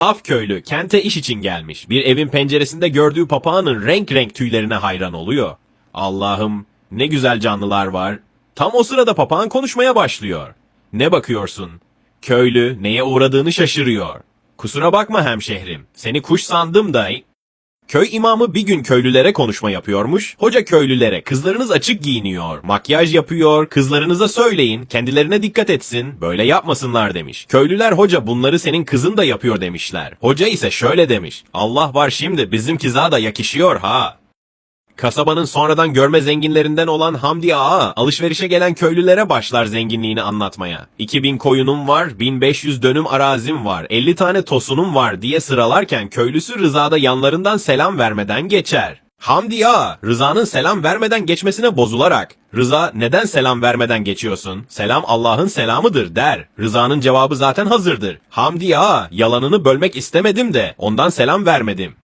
Af köylü kente iş için gelmiş. Bir evin penceresinde gördüğü papağanın renk renk tüylerine hayran oluyor. Allah'ım ne güzel canlılar var. Tam o sırada papağan konuşmaya başlıyor. Ne bakıyorsun? Köylü neye uğradığını şaşırıyor. Kusura bakma hemşehrim. Seni kuş sandım da. Köy imamı bir gün köylülere konuşma yapıyormuş. Hoca köylülere kızlarınız açık giyiniyor, makyaj yapıyor, kızlarınıza söyleyin, kendilerine dikkat etsin, böyle yapmasınlar demiş. Köylüler hoca bunları senin kızın da yapıyor demişler. Hoca ise şöyle demiş. Allah var şimdi bizim kıza da yakışıyor ha. Kasabanın sonradan görme zenginlerinden olan Hamdi Ağa, alışverişe gelen köylülere başlar zenginliğini anlatmaya. 2000 koyunum var, 1500 dönüm arazim var, 50 tane tosunum var diye sıralarken köylüsü Rıza'da yanlarından selam vermeden geçer. Hamdi Ağa, Rıza'nın selam vermeden geçmesine bozularak, Rıza neden selam vermeden geçiyorsun? Selam Allah'ın selamıdır der. Rıza'nın cevabı zaten hazırdır. Hamdi Ağa, yalanını bölmek istemedim de ondan selam vermedim.